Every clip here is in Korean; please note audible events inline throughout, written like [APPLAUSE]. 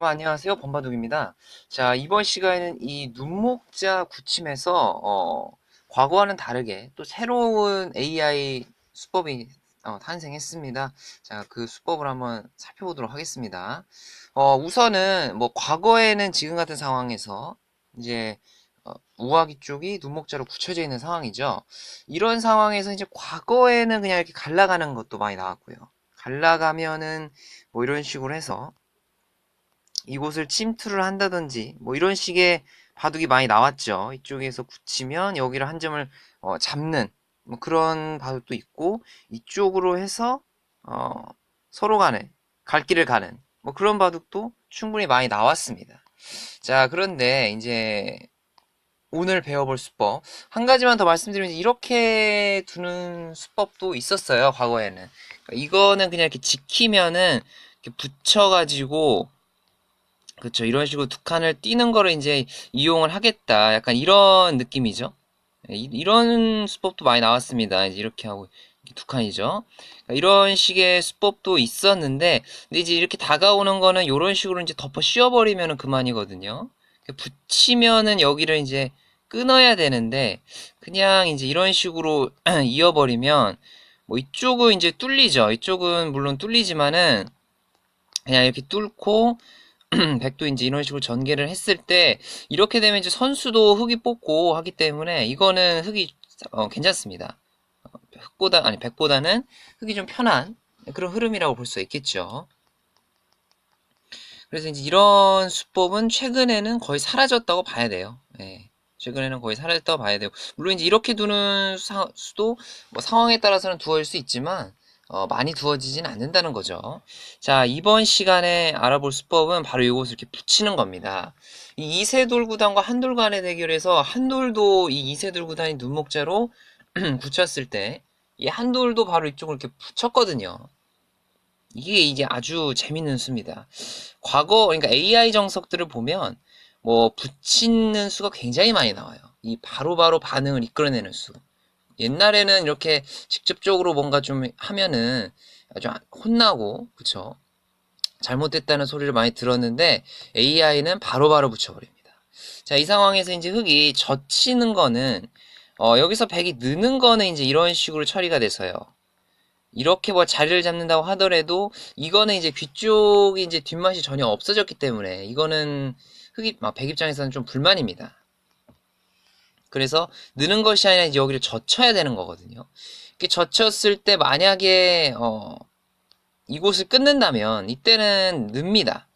안녕하세요. 범바둑입니다. 자, 이번 시간에는 이 눈목자 구침에서 어, 과거와는 다르게 또 새로운 AI 수법이 어, 탄생했습니다. 자, 그 수법을 한번 살펴보도록 하겠습니다. 어, 우선은 뭐 과거에는 지금 같은 상황에서 이제 어, 우아기 쪽이 눈목자로 굳혀져 있는 상황이죠. 이런 상황에서 이제 과거에는 그냥 이렇게 갈라가는 것도 많이 나왔고요. 갈라가면은 뭐 이런 식으로 해서 이곳을 침투를 한다든지 뭐 이런 식의 바둑이 많이 나왔죠. 이쪽에서 굳히면 여기를 한 점을 어, 잡는 뭐 그런 바둑도 있고 이쪽으로 해서 어, 서로 간에 갈 길을 가는 뭐 그런 바둑도 충분히 많이 나왔습니다. 자 그런데 이제 오늘 배워볼 수법 한 가지만 더 말씀드리면 이렇게 두는 수법도 있었어요 과거에는 그러니까 이거는 그냥 이렇게 지키면은 이렇게 붙여가지고 그렇죠. 이런 식으로 두 칸을 띄는 거를 이제 이용을 하겠다. 약간 이런 느낌이죠. 예, 이, 런 수법도 많이 나왔습니다. 이제 이렇게 하고 두 칸이죠. 그러니까 이런 식의 수법도 있었는데, 근데 이제 이렇게 다가오는 거는 이런 식으로 이제 덮어 씌워버리면 그만이거든요. 붙이면은 여기를 이제 끊어야 되는데, 그냥 이제 이런 식으로 [CLEARS THROAT] 이어버리면, 뭐 이쪽은 이제 뚫리죠. 이쪽은 물론 뚫리지만은, 그냥 이렇게 뚫고, [CLEARS THROAT] 백도 이제 이런 식으로 전개를 했을 때 이렇게 되면 이제 선수도 흙이 뽑고 하기 때문에 이거는 흙이 어, 괜찮습니다. 흙보다 아니 백보다는 흙이 좀 편한 그런 흐름이라고 볼 수 있겠죠. 그래서 이제 이런 수법은 최근에는 거의 사라졌다고 봐야 돼요. 예. 최근에는 거의 사라졌다고 봐야 돼요. 물론 이제 이렇게 두는 수도 뭐 상황에 따라서는 두어질 수 있지만 어, 많이 두어지진 않는다는 거죠. 자, 이번 시간에 알아볼 수법은 바로 이것을 이렇게 붙이는 겁니다. 이 이세돌 구단과 한돌 간의 대결에서 한돌도 이 이세돌 구단이 눈목자로 [CLEARS THROAT] 굳혔을 때 이 한돌도 바로 이쪽을 이렇게 붙였거든요. 이게 이제 아주 재밌는 수입니다. 과거, 그러니까 AI 정석들을 보면 뭐 붙이는 수가 굉장히 많이 나와요. 이 바로바로 바로 반응을 이끌어내는 수. 옛날에는 이렇게 직접적으로 뭔가 좀 하면은 아주 혼나고 그쵸 잘못됐다는 소리를 많이 들었는데 AI는 바로바로 바로 붙여버립니다. 자, 이 상황에서 이제 흙이 젖히는 거는 어, 여기서 백이 느는 거는 이제 이런 식으로 처리가 돼서요. 이렇게 뭐 자리를 잡는다고 하더라도 이거는 이제 귀 쪽이 이제 뒷맛이 전혀 없어졌기 때문에 이거는 흙이 막백 입장에서는 좀 불만입니다. 그래서 느는 것이 아니라 이제 여기를 젖혀야 되는 거거든요. 이렇게 젖혔을 때 만약에 어, 이곳을 끊는다면 이때는 늡니다.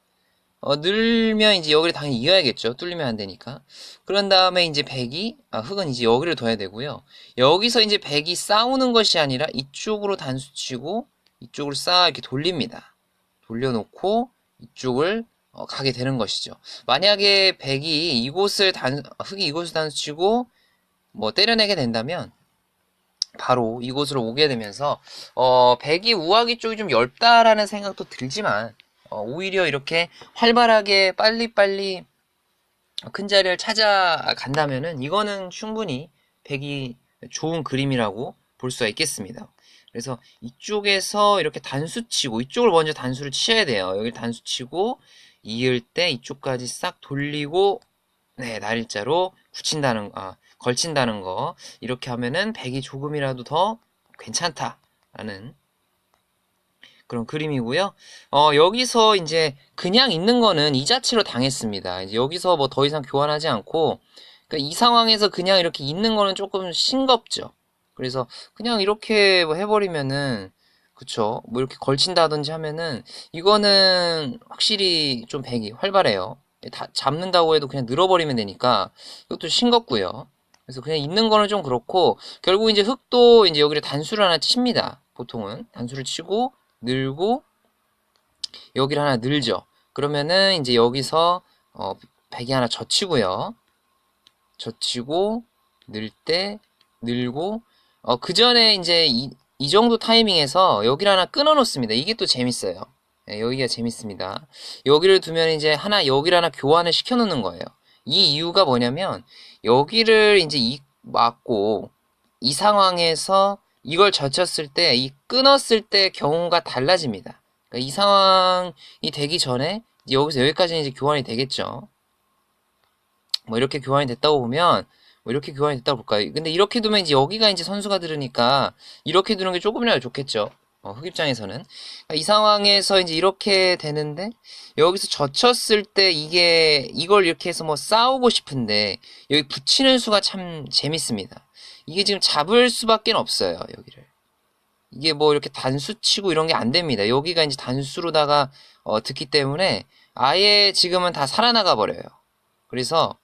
어, 늘면 이제 여기를 당연히 이어야겠죠. 뚫리면 안 되니까. 그런 다음에 이제 백이, 아, 흙은 이제 여기를 둬야 되고요. 여기서 이제 백이 싸우는 것이 아니라 이쪽으로 단수 치고 이쪽을 쌓아 이렇게 돌립니다. 돌려놓고 이쪽을 어, 가게 되는 것이죠. 만약에 백이 이곳을 단, 흙이 이곳을 단수치고 뭐 때려내게 된다면 바로 이곳으로 오게 되면서 어, 백이 우아기 쪽이 좀 넓다라는 생각도 들지만 어, 오히려 이렇게 활발하게 빨리빨리 큰 자리를 찾아간다면은 이거는 충분히 백이 좋은 그림이라고 볼 수가 있겠습니다. 그래서 이쪽에서 이렇게 단수 치고 이쪽을 먼저 단수를 치셔야 돼요. 여기 단수 치고 이을 때 이쪽까지 싹 돌리고 네 날일자로 붙인다는 아 걸친다는 거 이렇게 하면은 100이 조금이라도 더 괜찮다라는 그런 그림이고요. 어, 여기서 이제 그냥 있는 거는 이 자체로 당했습니다. 이제 여기서 뭐 더 이상 교환하지 않고 그러니까 이 상황에서 그냥 이렇게 있는 거는 조금 싱겁죠. 그래서 그냥 이렇게 뭐 해버리면은 그쵸. 뭐 이렇게 걸친다든지 하면은 이거는 확실히 좀 백이 활발해요. 다 잡는다고 해도 그냥 늘어버리면 되니까 이것도 싱겁고요. 그래서 그냥 있는 거는 좀 그렇고 결국 이제 흙도 이제 여기를 단수를 하나 칩니다. 보통은 단수를 치고 늘고 여기를 하나 늘죠. 그러면은 이제 여기서 어, 백이 하나 젖히고요. 젖히고 늘 때 늘고 어, 그 전에 이제 이, 이 정도 타이밍에서 여기를 하나 끊어 놓습니다. 이게 또 재밌어요. 네, 여기가 재밌습니다. 여기를 두면 이제 하나 여기를 하나 교환을 시켜 놓는 거예요. 이 이유가 뭐냐면 여기를 이제 이 맞고 이 상황에서 이걸 젖혔을 때 이 끊었을 때 경우가 달라집니다. 그러니까 이 상황이 되기 전에 여기서 여기까지는 이제 교환이 되겠죠. 뭐 이렇게 교환이 됐다고 보면 뭐 이렇게 교환이 됐다고 볼까요? 근데 이렇게 두면 이제 여기가 이제 선수가 들으니까 이렇게 두는 게 조금이라도 좋겠죠. 어, 흑 입장에서는 그러니까 이 상황에서 이제 이렇게 되는데 여기서 젖혔을 때 이게 이걸 이렇게 해서 뭐 싸우고 싶은데 여기 붙이는 수가 참 재밌습니다. 이게 지금 잡을 수밖에 없어요 여기를. 이게 뭐 이렇게 단수 치고 이런 게 안 됩니다. 여기가 이제 단수로다가 어, 듣기 때문에 아예 지금은 다 살아나가 버려요. 그래서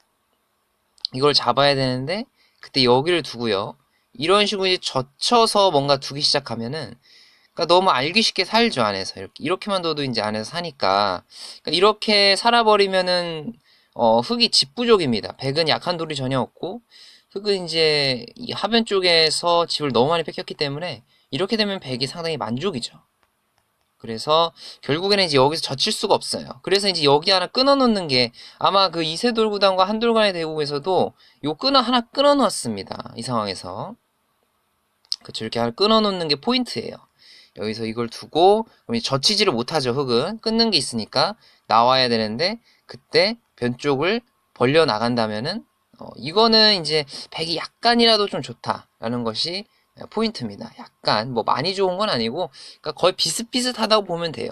이걸 잡아야 되는데 그때 여기를 두고요. 이런 식으로 이제 젖혀서 뭔가 두기 시작하면은 그러니까 너무 알기 쉽게 살죠 안에서 이렇게 이렇게만 둬도 이제 안에서 사니까 그러니까 이렇게 살아버리면은 어, 흙이 집부족입니다. 백은 약한 돌이 전혀 없고 흙은 이제 이 하변 쪽에서 집을 너무 많이 뺏겼기 때문에 이렇게 되면 백이 상당히 만족이죠. 그래서 결국에는 이제 여기서 젖힐 수가 없어요. 그래서 이제 여기 하나 끊어 놓는 게 아마 그 이세돌 구단과 한돌 간의 대국에서도 요 끊어 하나 끊어 놓았습니다. 이 상황에서. 그쵸 이렇게 하나 끊어 놓는 게 포인트예요. 여기서 이걸 두고 그럼 젖히지를 못하죠 흙은 끊는 게 있으니까 나와야 되는데 그때 변 쪽을 벌려 나간다면은 어, 이거는 이제 백이 약간이라도 좀 좋다라는 것이 포인트입니다. 약간 뭐 많이 좋은 건 아니고 그러니까 거의 비슷비슷하다고 보면 돼요.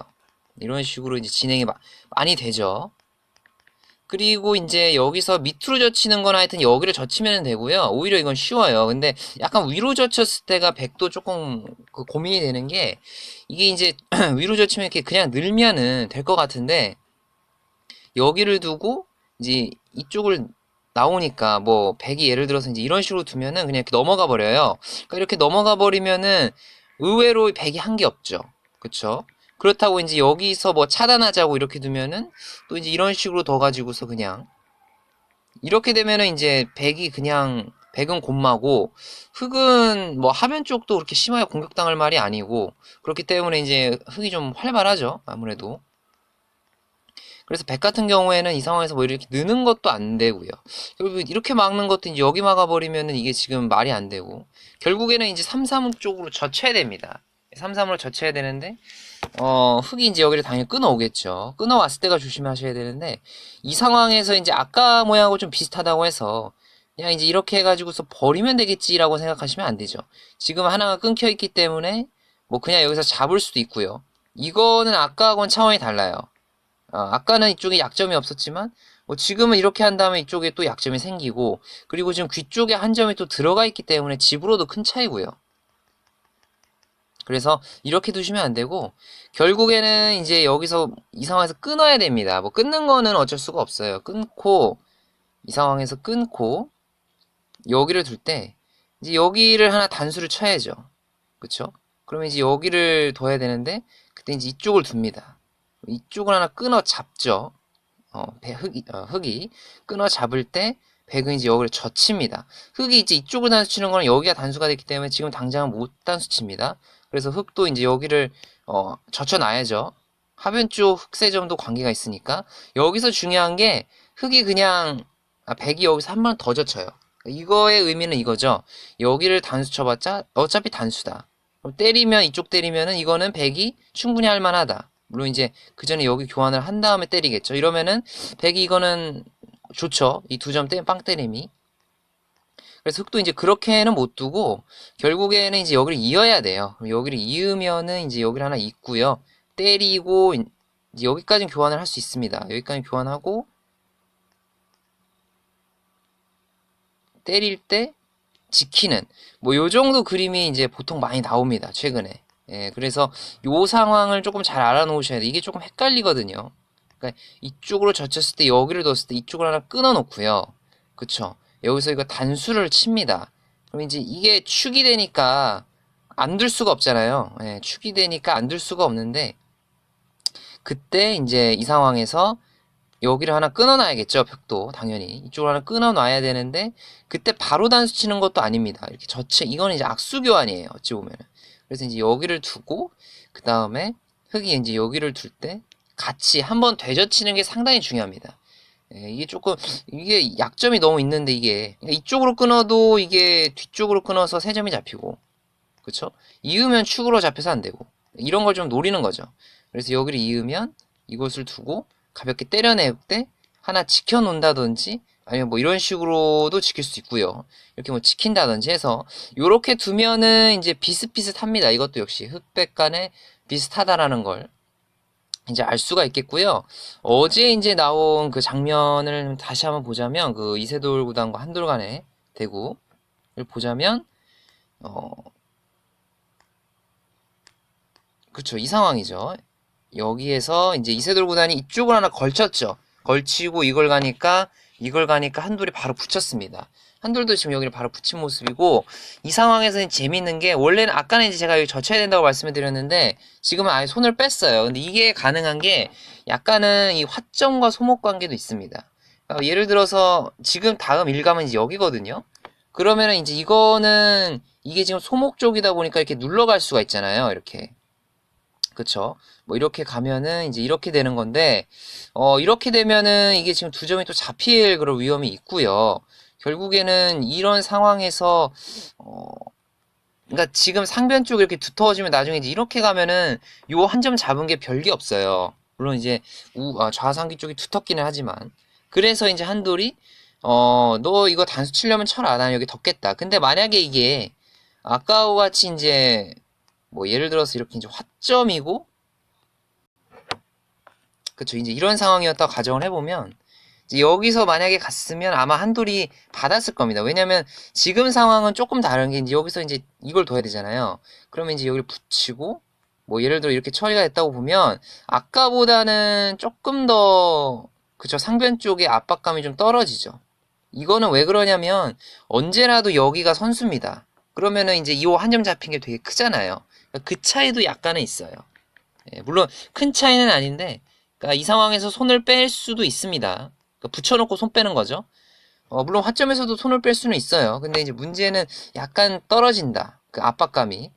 이런 식으로 이제 진행이 마- 많이 되죠. 그리고 이제 여기서 밑으로 젖히는 건 하여튼 여기를 젖히면 되고요. 오히려 이건 쉬워요. 근데 약간 위로 젖혔을 때가 백도 조금 그 고민이 되는 게 이게 이제 [CLEARS THROAT] 위로 젖히면 이렇게 그냥 늘면은 될 것 같은데 여기를 두고 이제 이쪽을 나오니까 뭐 백이 예를 들어서 이제 이런 식으로 두면은 그냥 이렇게 넘어가 버려요. 그러니까 이렇게 넘어가 버리면은 의외로 백이 한 게 없죠. 그쵸? 그렇다고 이제 여기서 뭐 차단하자고 이렇게 두면은 또 이제 이런 식으로 더 가지고서 그냥 이렇게 되면은 이제 백이 그냥 백은 곤마고 흑은 뭐 하변 쪽도 그렇게 심하게 공격당할 말이 아니고 그렇기 때문에 이제 흑이 좀 활발하죠. 아무래도. 그래서 백 같은 경우에는 이 상황에서 뭐 이렇게 느는 것도 안 되고요. 그리고 이렇게 막는 것도 이제 여기 막아버리면은 이게 지금 말이 안 되고 결국에는 이제 3, 3 쪽으로 젖혀야 됩니다. 3, 3으로 젖혀야 되는데 어, 흙이 이제 여기를 당연히 끊어오겠죠. 끊어왔을 때가 조심하셔야 되는데, 이 상황에서 이제 아까 모양하고 좀 비슷하다고 해서, 그냥 이제 이렇게 해가지고서 버리면 되겠지라고 생각하시면 안 되죠. 지금 하나가 끊겨 있기 때문에, 뭐 그냥 여기서 잡을 수도 있고요. 이거는 아까하고는 차원이 달라요. 어, 아까는 이쪽에 약점이 없었지만, 뭐 지금은 이렇게 한 다음에 이쪽에 또 약점이 생기고, 그리고 지금 귀 쪽에 한 점이 또 들어가 있기 때문에 집으로도 큰 차이고요. 그래서 이렇게 두시면 안 되고 결국에는 이제 여기서 이 상황에서 끊어야 됩니다. 뭐 끊는 거는 어쩔 수가 없어요. 끊고 이 상황에서 끊고 여기를 둘 때 이제 여기를 하나 단수를 쳐야죠. 그쵸? 그러면 이제 여기를 둬야 되는데 그때 이제 이쪽을 둡니다. 이쪽을 하나 끊어 잡죠. 어, 배, 흙이, 어, 흙이 끊어 잡을 때 백은 이제 여기를 젖힙니다. 흙이 이제 이쪽을 단수 치는 거는 여기가 단수가 됐기 때문에 지금 당장은 못 단수 칩니다. 그래서 흙도 이제 여기를 어, 젖혀 놔야죠. 하변 쪽 흑세점도 관계가 있으니까 여기서 중요한 게 흙이 그냥 아, 백이 여기서 한 번 더 젖혀요. 이거의 의미는 이거죠. 여기를 단수 쳐봤자 어차피 단수다. 때리면 이쪽 때리면은 이거는 백이 충분히 할 만하다. 물론 이제 그 전에 여기 교환을 한 다음에 때리겠죠. 이러면은 백이 이거는 좋죠. 이 두 점 때빵 때림이. 그래서 흑도 이제 그렇게는 못 두고 결국에는 이제 여기를 이어야 돼요. 여기를 이으면은 이제 여기를 하나 잇고요. 때리고 이제 여기까지는 교환을 할 수 있습니다. 여기까지 교환하고 때릴 때 지키는 뭐 요 정도 그림이 이제 보통 많이 나옵니다. 최근에. 예, 그래서 요 상황을 조금 잘 알아놓으셔야 돼요. 이게 조금 헷갈리거든요. 그러니까 이쪽으로 젖혔을 때 여기를 뒀을 때 이쪽을 하나 끊어 놓고요. 그쵸? 여기서 이거 단수를 칩니다. 그럼 이제 이게 축이 되니까 안 둘 수가 없잖아요. 예, 축이 되니까 안 둘 수가 없는데 그때 이제 이 상황에서 여기를 하나 끊어놔야겠죠. 벽도 당연히 이쪽을 하나 끊어놔야 되는데 그때 바로 단수 치는 것도 아닙니다. 이렇게 젖혀 이거는 이제 악수 교환이에요. 어찌 보면은 그래서 이제 여기를 두고 그 다음에 흙이 이제 여기를 둘 때 같이 한번 되젖히는 게 상당히 중요합니다. 예, 이게 조금 이게 약점이 너무 있는데 이게 그러니까 이쪽으로 끊어도 이게 뒤쪽으로 끊어서 세 점이 잡히고 그쵸? 이으면 축으로 잡혀서 안 되고 이런 걸 좀 노리는 거죠. 그래서 여기를 이으면 이곳을 두고 가볍게 때려낼 때 하나 지켜놓는다든지 아니면 뭐 이런 식으로도 지킬 수 있고요. 이렇게 뭐 지킨다든지 해서 요렇게 두면은 이제 비슷비슷합니다. 이것도 역시 흑백 간에 비슷하다라는 걸 이제 알 수가 있겠고요. 어제 이제 나온 그 장면을 다시 한번 보자면 그 이세돌 구단과 한돌 간의 대구를 보자면 어 그쵸 이 상황이죠. 여기에서 이제 이세돌 구단이 이쪽을 하나 걸쳤죠. 걸치고 이걸 가니까 이걸 가니까 한돌이 바로 붙였습니다. 한돌도 지금 여기를 바로 붙인 모습이고 이 상황에서는 재밌는 게 원래는 아까는 이제 제가 여기 젖혀야 된다고 말씀을 드렸는데 지금은 아예 손을 뺐어요. 근데 이게 가능한 게 약간은 이 화점과 소목 관계도 있습니다. 어, 예를 들어서 지금 다음 일감은 이제 여기거든요. 그러면은 이제 이거는 이게 지금 소목 쪽이다 보니까 이렇게 눌러갈 수가 있잖아요. 이렇게. 그쵸? 뭐 이렇게 가면은 이제 이렇게 되는 건데 어 이렇게 되면은 이게 지금 두 점이 또 잡힐 그런 위험이 있고요. 결국에는 이런 상황에서 어 그러니까 지금 상변 쪽 이렇게 두터워지면 나중에 이제 이렇게 가면은 요 한 점 잡은 게 별게 없어요. 물론 이제 우, 아, 좌상기 쪽이 두텁기는 하지만 그래서 이제 한돌이 어 너 이거 단수 치려면 쳐라 난 여기 덮겠다. 근데 만약에 이게 아까와 같이 이제 뭐 예를 들어서 이렇게 이제 화점이고 그쵸 이제 이런 상황이었다 가정을 해보면 여기서 만약에 갔으면 아마 한돌이 받았을 겁니다. 왜냐면 지금 상황은 조금 다른 게 이제 여기서 이제 이걸 둬야 되잖아요. 그러면 이제 여기를 붙이고 뭐 예를 들어 이렇게 처리가 됐다고 보면 아까보다는 조금 더 그쵸 상변 쪽에 압박감이 좀 떨어지죠. 이거는 왜 그러냐면 언제라도 여기가 선수입니다. 그러면은 이제 이한점 잡힌 게 되게 크잖아요. 그 차이도 약간은 있어요. 예, 물론 큰 차이는 아닌데 그러니까 이 상황에서 손을 뺄 수도 있습니다. 그러니까 붙여놓고 손 빼는 거죠. 어, 물론 화점에서도 손을 뺄 수는 있어요. 근데 이제 문제는 약간 떨어진다. 그 압박감이.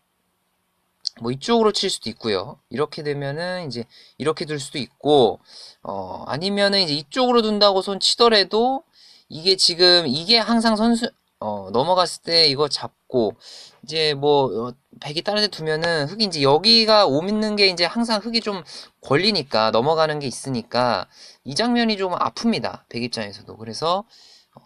뭐 이쪽으로 칠 수도 있고요. 이렇게 되면은 이제 이렇게 둘 수도 있고, 어, 아니면은 이제 이쪽으로 둔다고 손 치더라도 이게 지금 이게 항상 선수, 어, 넘어갔을 때 이거 잡고, 이제 뭐, 어, 백이 다른 데 두면은 흙이 이제 여기가 오밌는 게 이제 항상 흙이 좀 걸리니까 넘어가는 게 있으니까 이 장면이 좀 아픕니다. 백 입장에서도. 그래서, 어,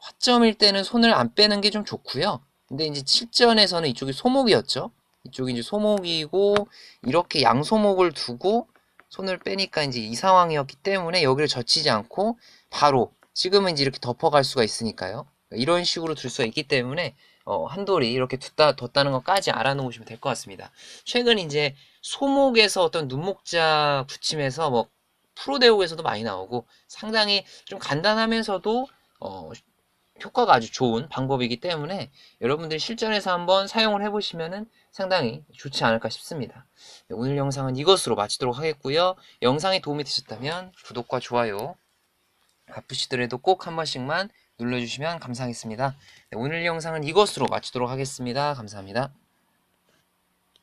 화점일 때는 손을 안 빼는 게 좀 좋고요. 근데 이제 칠전에서는 이쪽이 소목이었죠. 이쪽이 이제 소목이고, 이렇게 양소목을 두고 손을 빼니까 이제 이 상황이었기 때문에 여기를 젖히지 않고 바로 지금은 이제 이렇게 덮어갈 수가 있으니까요. 이런 식으로 둘 수가 있기 때문에 어, 한돌이 이렇게 뒀다, 뒀다는 것까지 알아놓으시면 될 것 같습니다. 최근 이제 소목에서 어떤 눈목자 붙임에서 뭐 프로대국에서도 많이 나오고 상당히 좀 간단하면서도 어, 효과가 아주 좋은 방법이기 때문에 여러분들이 실전에서 한번 사용을 해보시면은 상당히 좋지 않을까 싶습니다. 네, 오늘 영상은 이것으로 마치도록 하겠고요. 영상이 도움이 되셨다면 구독과 좋아요 바쁘시더라도 꼭 한 번씩만 눌러주시면 감사하겠습니다. 네, 오늘 영상은 이것으로 마치도록 하겠습니다. 감사합니다.